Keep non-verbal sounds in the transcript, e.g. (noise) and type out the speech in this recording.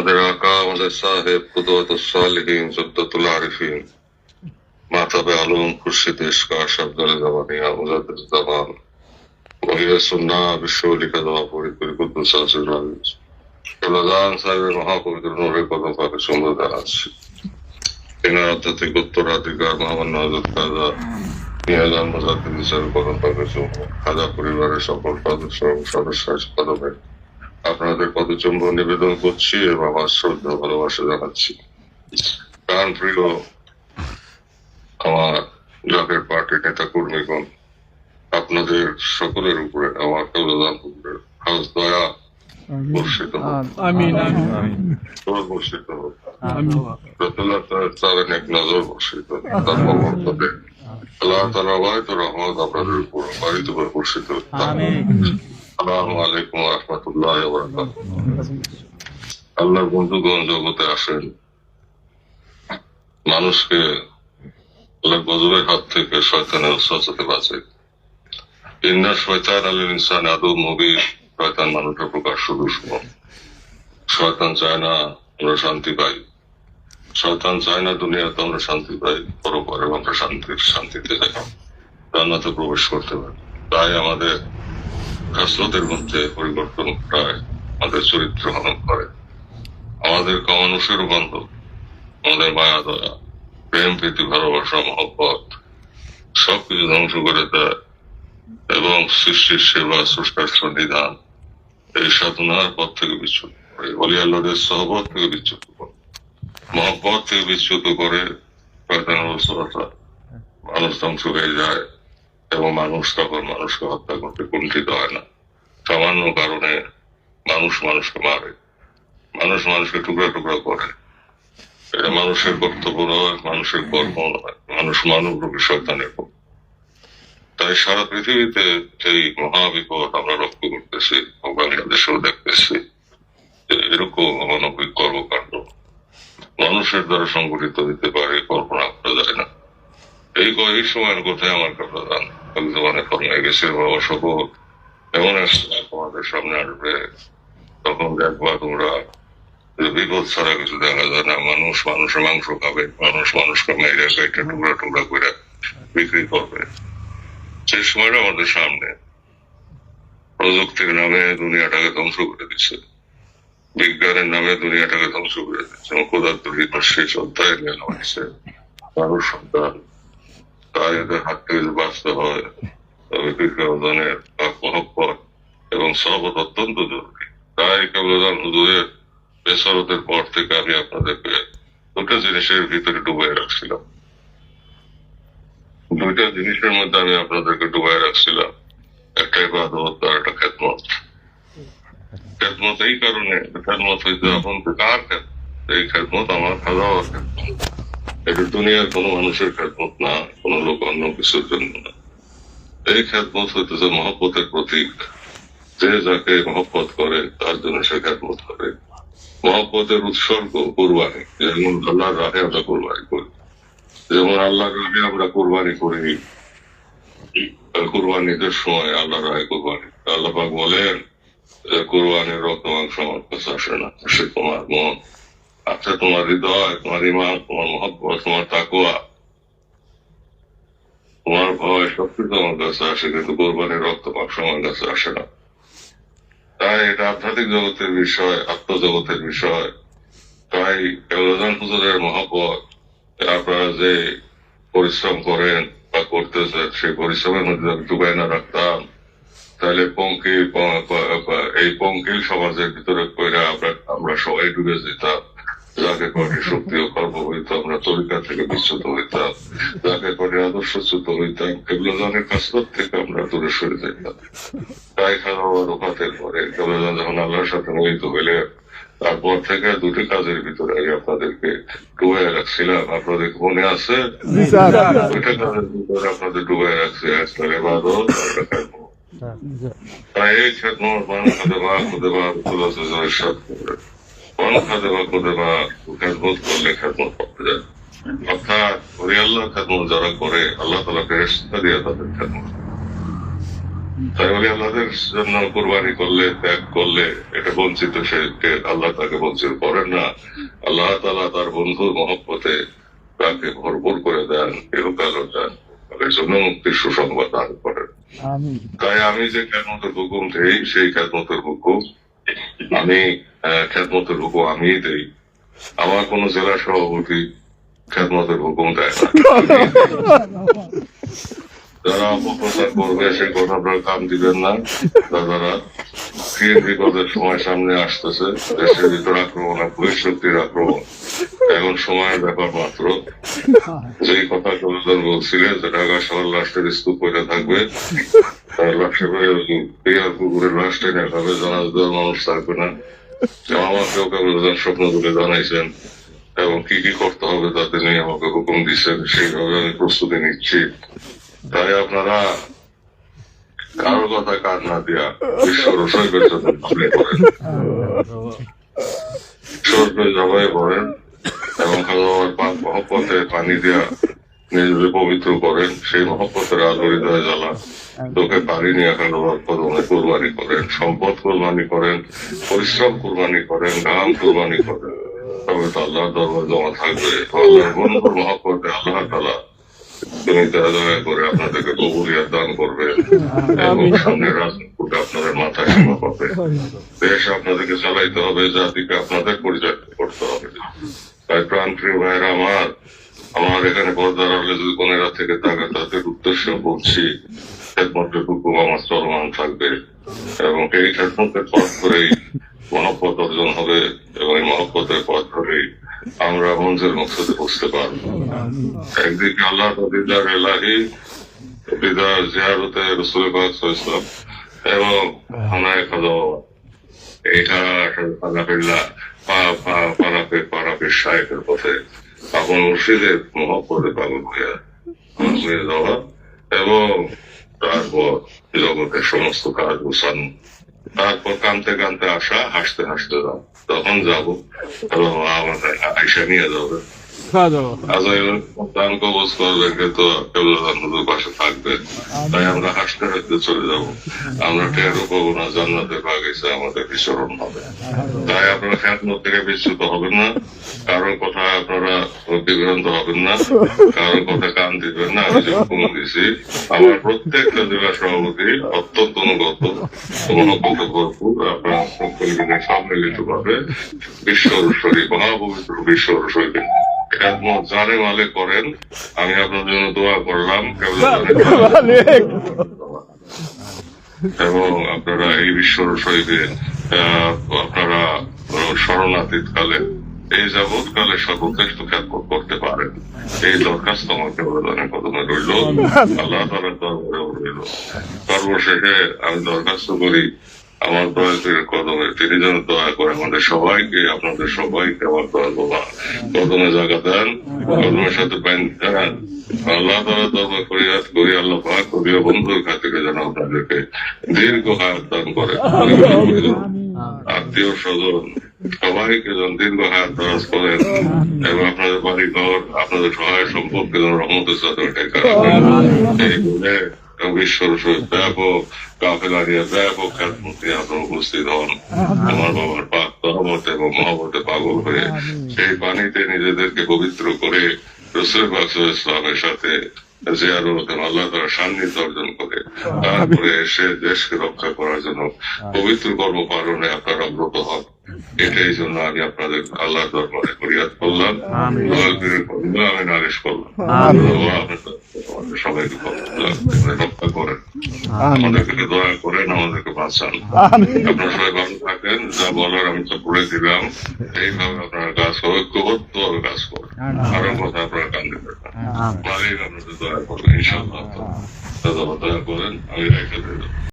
আমাদের আকা, আমাদের সাহেব কুদওয়াত সালিহিন জদ্দাতুল আরিফিন। মাতাবে আলম, খুরশিদ ইশকা শব্দলে জামানিয়া মুজাদ্দিদ জামান ওহিয়া সুন্না পরি করি সাহেবের নূরের কদম পাকে সুন্দর এনার আধ্যাত্মিক উত্তরাধিকার মহামান্য হজরত খাজা নিয়াজান মুজাদ্দিদ হিসাবে কদম পাকে সুন্দর খাজা পরিবারের সকল সদস্য সদস্য আপনাদের পদচম্ব নিবেদন করছি এবং আমার শ্রদ্ধা ভালোবাসা জানাচ্ছি। প্রাণ প্রিয় আমার জাতীয় পার্টির নেতা কর্মীগণ আপনাদের সকলের উপরে আমার কল্যাণ উপরে খাস দয়া বর্ষিত হোক। বর্ষিত হোক। তার এক নজর বর্ষিত হোক। তার মহব্বতে আল্লাহ তালা ওয়াহিদ রহমত আপনাদের উপর বাড়িতে বর্ষিত হোক। আসসালামু আলাইকুম আল্লাহর বন্ধুগণ জগতে আসেন। মানুষকে আল্লাহ গজবের হাত থেকে শয়তানের বাঁচে। ইন্না শয়তান ইনসান নবী শয়তান মানুষের শয়তান চায় না আমরা শান্তি পাই। শয়তান চায় না দুনিয়াতে আমরা শান্তি পাই। পরপরে আমরা শান্তি শান্তিতে যাই। জান্নাতে প্রবেশ করতে পারি। তাই আমাদের খাসলতের মধ্যে পরিবর্তন ঘটায় আমাদের চরিত্র হনন করে। আমাদের মানুষের বান্ধব আমাদের মায়া দয়া প্রেম, প্রীতি, ভালোবাসা, মহব্বত সবকিছু ধ্বংস করে দেয় এবং সৃষ্টির সেবা স্রষ্টার সন্নিধান এই সাধনার পথ থেকে বিচ্যুত করে, বলি আল্লাহদের সহবত থেকে বিচ্যুত করে, মহব্বত থেকে বিচ্যুত করে মানুষ ধ্বংস হয়ে যায়। এবং মানুষ তখন মানুষকে হত্যা করতে কুণ্ঠিত হয় না। সামান্য কারণে মানুষ মানুষকে মারে। মানুষ মানুষকে টুকরা টুকরা করে। এটা মানুষের কর্তব্য নয়, মানুষের কর্ম নয়। মানুষ মানব রূপী শয়তানের। তাই সারা পৃথিবীতে এই মহাবিপদ আমরা লক্ষ্য করতেছি বাংলাদেশেও দেখতেছি এরকম অমানবিক কর্মকাণ্ড মানুষের দ্বারা সংগঠিত হতে পারে, কল্পনা করা যায় না। এই কয়েক সময়ের কথায় আমার কথা প্রধান জমানে ফর্মে গেছে বাবা সকল এমন এক সময় তোমাদের সামনে আসবে। তখন দেখবা তোমরা বিপদ ছাড়া কিছু দেখা যায় না। মানুষ মানুষের মাংস খাবে, মানুষ মানুষকে মেরে কেটে টুকরা টুকরা করে বিক্রি করবে। সেই সময়টা আমাদের সামনে। প্রযুক্তির নামে দুনিয়াটাকে ধ্বংস করে দিচ্ছে। বিজ্ঞানের নামে দুনিয়াটাকে ধ্বংস করে দিচ্ছে। এবং ক্ষুধার্ত হৃদয় শেষ অধ্যায় নিয়ে হয়েছে মানুষ সন্তান। তাই এদের হাত থেকে বাঁচতে হয়, তবে বিজ্ঞানের মহব্বত এবং সহবত অত্যন্ত জরুরি। তাই কেবলান হুজুরের বেসরতের পর থেকে আমি আপনাদেরকে দুটো জিনিসের ভিতরে ডুবাই রাখছিলাম। দুইটা জিনিসের মধ্যে আমি আপনাদেরকে ডুবাই রাখছিলাম। একটা ইবাদত আর একটা খেদমত। খেদমত এই কারণে, খেদমত হইতে এখন কার খেদমত। এই খেদমত আমার খাওয়া খেদমত। এটা দুনিয়ার মানুষের না লোক অন্য কিছুর জন্য না। এই হইতেছে প্রতীক। যে যাকে করে, তার জন্য সে করে। উৎসর্গ কোরবানি, যেমন আল্লাহর রাহে আমরা কোরবানি করি। যেমন আল্লাহর রাহে আমরা কোরবানি করি। কোরবানিদের সময় আল্লাহর রাহে কোরবানি। আল্লাহ বলেন কোরবানির রক্ত, মাংস আমার কাছে আসে না সে তোমার মন। আছে তোমার হৃদয়, তোমার ইমান তোমার মহব্বত, তোমার তাকুয়া তোমার ভয়, সবকিছু আমার কাছে আসে, কিন্তু কোরবানির রক্ত মাংস আমার কাছে আসে না। তাই এটা আধ্যাত্মিক জগতের বিষয়, আত্মজগতের বিষয়। তাই কেবলান হুজুরের মহব্বত, আপনারা যে পরিশ্রম করেন বা করতেছেন, সেই পরিশ্রমের মধ্যে যদি ডুবাই না রাখতাম। তাহলে পঙ্কিল এই পঙ্কিল সমাজের ভিতরে কইরা আমরা সবাই ডুবে যেতাম। যাকে করে শক্তি ও কর্ম হইতো আমরা তরিকা থেকে বিচ্যুত হইতাম। যাকে করে আদর্শচ্যুত হইতাম এগুলো জানের কাসরত থেকে আমরা দূরে সরে যেতাম তাই খাওয়া রোপাতের পরে কেবলান যখন আল্লাহর সাথে মিলিত হইলে তারপর থেকে দুটি কাজের ভিতরে আমি আপনাদেরকে ডুবে রাখছিলাম। আপনাদের মনে আছে? দুইটা কাজের ভিতরে আপনাদের ডুবে রাখছি। একটা খেদমত। তাই এই খেদমত মান খাদেবা খুদেবা রসুল্লাহ সাল্লাল্লাহু আল্লাহ কোরবানি করলে ত্যাগ করলে এটা বঞ্চিত সে আল্লাহ তাকে বঞ্চিত করেন না আল্লাহ তালা তার বন্ধুর মহব্বতে তাকে ভরপুর করে দেন এরকালও দেন জন্য মুক্তির সুসংবাদ দান করেন তাই আমি যে খ্যাতমতের হুকুম সেই খ্যাতমতের হুকুম আমি আহ, খ্যাতমতের হুকুম আমি দেই। আমার কোন জেলা সভাপতি খ্যাতমতের হুকুম দেয় না। (laughs) যারা অপপ্রচার করবে সে কথা কাম দিবেন না, দাদারা। বিপদের সময় সামনে আসতেছে, দেশের ভিতর আক্রমণ শক্তির আক্রমণ। এখন সময়ের ব্যাপার মাত্র। কথা বলছিলেন যে ঢাকা শহর লাস্টের স্তূপ করে থাকবে, তার খাবে, জানাজ দেওয়ার মানুষ থাকবে না। আমাকেও কবিজন স্বপ্ন তুলে জানাইছেন, এবং কি কি করতে হবে তাতে নিয়ে আমাকে হুকুম দিচ্ছেন সেইভাবে আমি প্রস্তুতি নিচ্ছি। তাই আপনারা কারোর কথা কান না দিয়া সরবে জবাই করেন। এবং মহব্বতে পানি দিয়া নিজেদের পবিত্র করেন। সেই মহব্বতের আলো হৃদয় জ্বালা তোকে পানি নিয়ে খাবার কদমে কোরবানি করেন, সম্পদ কোরবানি করেন, পরিশ্রম কোরবানি করেন, ঘাম কোরবানি করেন। তবে তো আল্লাহর দরবার জমা থাকবে। আল্লাহর মহব্বতে আল্লাহ তালা তুমি দয়া দয়া করে আপনাদেরকে কবুলিয়াত দান করবে এবং সামনের রাজনীতি আপনাদের মাথায় সীমা পাবে। দেশ আপনাদেরকে চালাইতে হবে জাতিকে আপনাদের পরিচয় করতে হবে। তাই প্রাণ প্রিয় ভাইয়েরা আমার আমার এখানে পর্দার আলে যদি কোনেরা থেকে থাকে তাদের উদ্দেশ্য বলছি খেদমতের হুকুম আমার চলমান থাকবে এবং এই খেদমতের পথ ধরেই মহব্বত অর্জন হবে এবং এই মহব্বতের পথ ধরেই আমরা মঞ্জের মকসদে বুঝতে পারব একদিকে আল্লাহ এলাহি জিয়ারতে রসুল এবং হানায় খাদা এটা আল্লাহিল্লাহ পারাপে পারাপে পথে আপন মুর্শিদের মহব্বতে পাগল হইয়া এবং তারপর জগতের সমস্ত কাজ গুছানো। তারপর কানতে কানতে আসা হাসতে হাসতে যাও। তখন যাব। এবং আমাদের আইসা নিয়ে যাবে। দান কারোর কথা আপনারা বিভ্রান্ত হবেন না কারোর কথা কান দিবেন না আমি যে হুকুম দিছি আমার প্রত্যেকটা জেলা সভাপতি অত্যন্ত অনুগত মনোগত ভরপুর আপনারা সম্মিলিত ভাবে বিশ্ব শরীর মহাপবিত্র বিশ্ব খেদমত জানে মালে করেন আমি আপনার জন্য দোয়া করলাম। এবং আপনারা এই বিশ্ব শহীদে আপনারা শরণাতীত কালে এই যাবৎ কালে সর্বশ্রেষ্ঠ খ্যাতমত করতে পারেন। এই দরখাস্ত আমাকে অবদানের কদমে রইল। আল্লাহ তালার দরবারে রইল সর্বশেষে আমি দরখাস্ত করি আমার দয়াতের কদমে তিনি যেন দয়া করে আমাদের সবাইকে, আপনাদের সবাইকে আমার দয়া বাবা কদমে জায়গা দেন, কদমের সাথে প্যান দেন। আল্লাহ তালা দরবার ফরিয়াদ করি, আল্লাহ পাক করিয়া বন্ধুর খাতিরে যেন আপনাদেরকে দীর্ঘ হায়াত দান করে। আত্মীয় স্বজন, সবাইকে যেন দীর্ঘ হায়াত দারাজ করেন এবং আপনাদের বাড়ি ঘর, আপনাদের সহায় সম্পর্কে যেন রহমতের সাথে টেকা এই বলে ব্যাপক কাফেলা নিয়ে ব্যাপক আপনার উপস্থিত হন। আমার বাবার পাক তহমত এবং মহবতে পাগল হয়ে সেই পানিতে নিজেদেরকে পবিত্র করে রসুল ইসলামের সাথে জিয়ারত আল্লাহ তারা সান্নিধ্য অর্জন করে। তারপরে এসে দেশকে রক্ষা করার জন্য পবিত্র কর্ম পালনে আপনারা ব্রত হন। এটাই জন্য আমি আপনাদের আল্লাহ দরবারে ফরিয়াদ করলাম। আমি নালিশ করলাম। সবাইকে রক্ষা করেন আমাদেরকে দয়া করেন আমাদেরকে বাঁচান। আপনারা সবাই ভালো থাকেন যা বলার আমি তো বলে দিলাম। এইভাবে আপনারা কাজ করবেন ঐক্যবদ্ধ ভাবে কাজ করবেন কারোর কথা আপনারা কান দিবেন। না মালিক আপনাদের দয়া করবেন ইনশাআল্লাহ। দাদা দয়া করেন। আমি